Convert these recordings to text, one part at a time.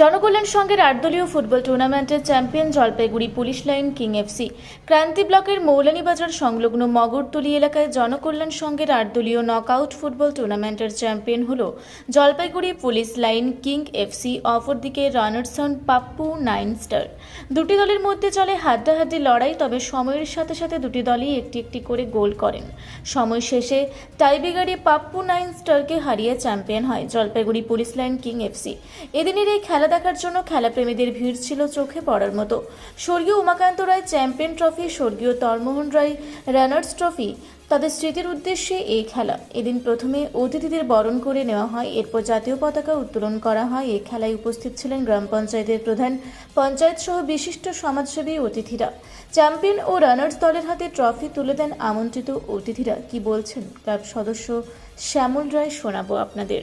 জনকল্যাণ সংঘের আটদলীয় ফুটবল টুর্নামেন্টের champion Jalpaiguri police line king FC Kranti ব্লকের মৌলানীবাজার সংলগ্ন মগরতলি এলাকায় জনকল্যাণ সংঘের আটদলীয় নকআউট ফুটবল টুর্নামেন্টের চ্যাম্পিয়ন হল Jalpaiguri police line king FC অপরদিকে রানার্সন পাপ্পু নাইন স্টার দুটি দলের মধ্যে চলে হাড্ডাহাড্ডি লড়াই, তবে সময়ের সাথে সাথে দুটি দলই একটি একটি করে গোল করেন। সময় শেষে টাইব্রেগারে পাপ্পু নাইন স্টারকে হারিয়ে চ্যাম্পিয়ন হয় Jalpaiguri police line king FC এদিনের এই খেলা দেখার জন্য খেলাপ্রেমীদের ভিড় ছিল চোখে পড়ার মতো। স্বর্গীয় উমাকান্ত রায় চ্যাম্পিয়ন ট্রফি, স্বর্গীয় তরমোহন রায় রানার্স ট্রফি, তাদের স্মৃতির উদ্দেশ্যে এই খেলা। এদিন প্রথমে অতিথিদের বরণ করে নেওয়া হয়, এরপর জাতীয় পতাকা উত্তোলন করা হয়। এই খেলায় উপস্থিত ছিলেন গ্রাম পঞ্চায়েতের প্রধান পঞ্চায়েত সহ বিশিষ্ট সমাজসেবী অতিথিরা। চ্যাম্পিয়ন ও রানার্স দলের হাতে ট্রফি তুলে দেন আমন্ত্রিত অতিথিরা। কি বলছেন ক্লাব সদস্য শ্যামল রায় শোনাবো আপনাদের।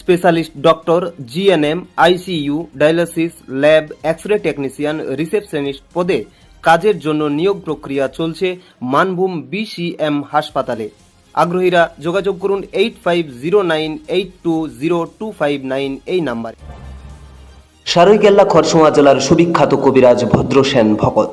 specialist doctor GNM ICU dialysis lab X ray technician receptionist পদে কাজের জন্য নিয়োগ প্রক্রিয়া চলছে মানভূম বিসিএম হাসপাতালে। আগ্রহীরা যোগাযোগ করুন eight five zero nine eight two zero two five nine এই নাম্বারে। সারৈকেল্লা খরসোয়া জেলার সুবিখ্যাত কবিরাজ Bhadrasen Bhagat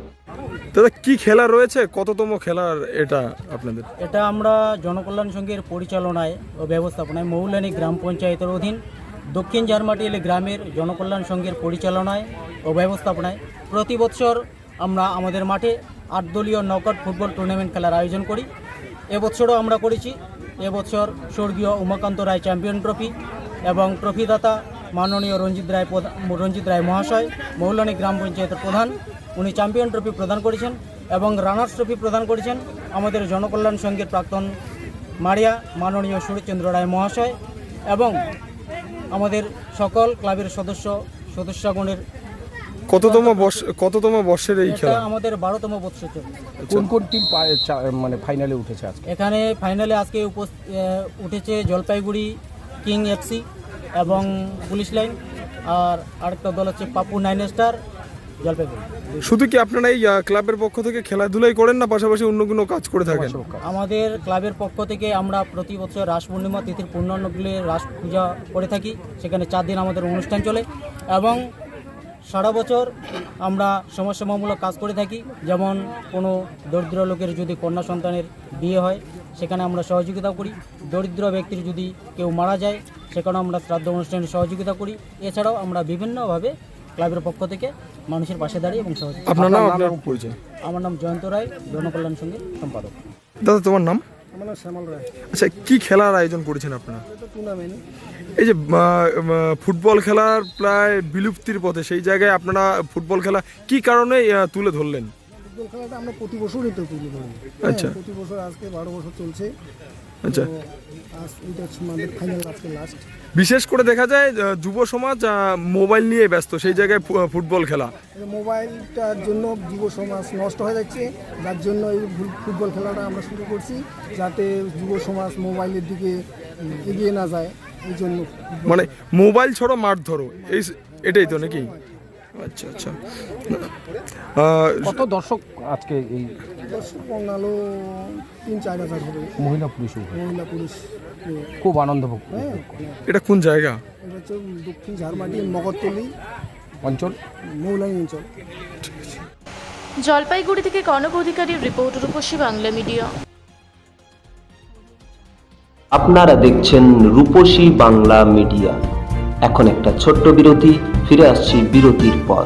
দাদা, কি খেলা রয়েছে? কততম খেলার এটা আপনাদের? এটা আমরা জনকল্যাণ সংঘের পরিচালনায় ও ব্যবস্থাপনায় মৌলানী গ্রাম পঞ্চায়েতের অধীন দক্ষিণ ঝারমাটিয়ালি গ্রামের জনকল্যাণ সংঘের পরিচালনায় ও ব্যবস্থাপনায় প্রতি বছর আমরা আমাদের মাঠে আট দলীয় নকআউট ফুটবল টুর্নামেন্ট খেলার আয়োজন করি। এবছরও আমরা করেছি। এবছর স্বর্গীয় উমাকান্ত রায় চ্যাম্পিয়ন ট্রফি এবং ট্রফিদাতা মাননীয় রঞ্জিত রায় রঞ্জিত রায় মহাশয়, মৌলানী গ্রাম পঞ্চায়েতের প্রধান উনি চ্যাম্পিয়ন ট্রফি প্রদান করেছেন এবং রানার্স ট্রফি প্রদান করেছেন আমাদের জনকল্যাণ সংঘের প্রাক্তন মারিয়া মাননীয় সুরেশচন্দ্র রায় মহাশয় এবং আমাদের সকল ক্লাবের সদস্য সদস্যগণের কততম বর্ষ কততম বর্ষের এই এটা খেলা? আমাদের বারোতম বৎসর চলছে কোন কোন টিম মানে ফাইনালে উঠেছে আজকে? এখানে ফাইনালে আজকে উঠেছে জলপাইগুড়ি কিং এফসি এবং পুলিশ লাইন। আর আরেকটা দল হচ্ছে পাপু নাইন স্টার শুধু কি আপনারা এই ক্লাবের পক্ষ থেকে খেলাধুলাই করেন না পাশাপাশি অন্য কোনো কাজ করে থাকেন? আমাদের ক্লাবের পক্ষ থেকে আমরা প্রতি বছর রাস পূর্ণিমা তিথির পূর্ণান্নগুলি রাস পূজা করে থাকি। সেখানে চার দিন আমাদের অনুষ্ঠান চলে এবং সারা বছর আমরা সমাজসেবামূলক কাজ করে থাকি। যেমন কোনো দরিদ্র লোকের যদি কন্যা সন্তানের বিয়ে হয় সেখানে আমরা সহযোগিতা করি। দরিদ্র ব্যক্তির যদি কেউ মারা যায় সেখানে আমরা শ্রাদ্ধ অনুষ্ঠানে সহযোগিতা করি। এছাড়াও আমরা বিভিন্নভাবে ক্লাবের পক্ষ থেকে মানুষের পাশে দাঁড়িয়ে এবং সহযোগিতা আপনার নাম? আপনার পরিচয়? আমার নাম জয়ন্ত রায় জনকল্যাণ সংগীত সম্পাদক। দাদা তোমার নাম? আমার নাম শ্যামল রায়। আচ্ছা কি খেলার আয়োজন করেছেন আপনারা? এটা টুর্নামেন্ট এই যে ফুটবল খেলার প্রায় বিলুপ্তির পথে সেই জায়গায় আপনারা ফুটবল খেলা কি কারণে তুলে ধরলেন? ফুটবল খেলাটা আমরা প্রতি বছরই তো তুলে ধরি। আচ্ছা। হ্যাঁ, প্রতি বছর আজকে বারো বছর চলছে। আচ্ছা। বিশেষ করে দেখা যায় যুব সমাজ মোবাইল নিয়ে ব্যস্ত সেই জায়গায় ফুটবল খেলা। মোবাইলটার জন্য যুব সমাজ নষ্ট হয়ে যাচ্ছে যার জন্য এই ফুটবল খেলাটা আমরা শুরু করছি যাতে যুব সমাজ মোবাইলের দিকে এগিয়ে না যায় এই জন্য মানে মোবাইল ছড়ো মাঠ ধরো এই এটাই তো নাকি? আচ্ছা আচ্ছা। আহ, কত দর্শক আজকে এই বাংলালো তিন চার হাজার হবে। মহিলা পুলিশ উঠে? মহিলা পুলিশ। তো, খুব আনন্দ ভোগ হ্যাঁ। এটা কোন জায়গা? এটা হচ্ছে দক্ষিণ ঝাড়মাটি মগরতলি অঞ্চল? মৌলানি অঞ্চল। জলপাইগুড়ি থেকে কনক অধিকারীর রিপোর্ট রূপসী বাংলা মিডিয়া। আপনারা দেখছেন রূপসী বাংলা মিডিয়া। এখন একটা ছোট্ট বিরতি ফিরে আসছি বিরতির পর।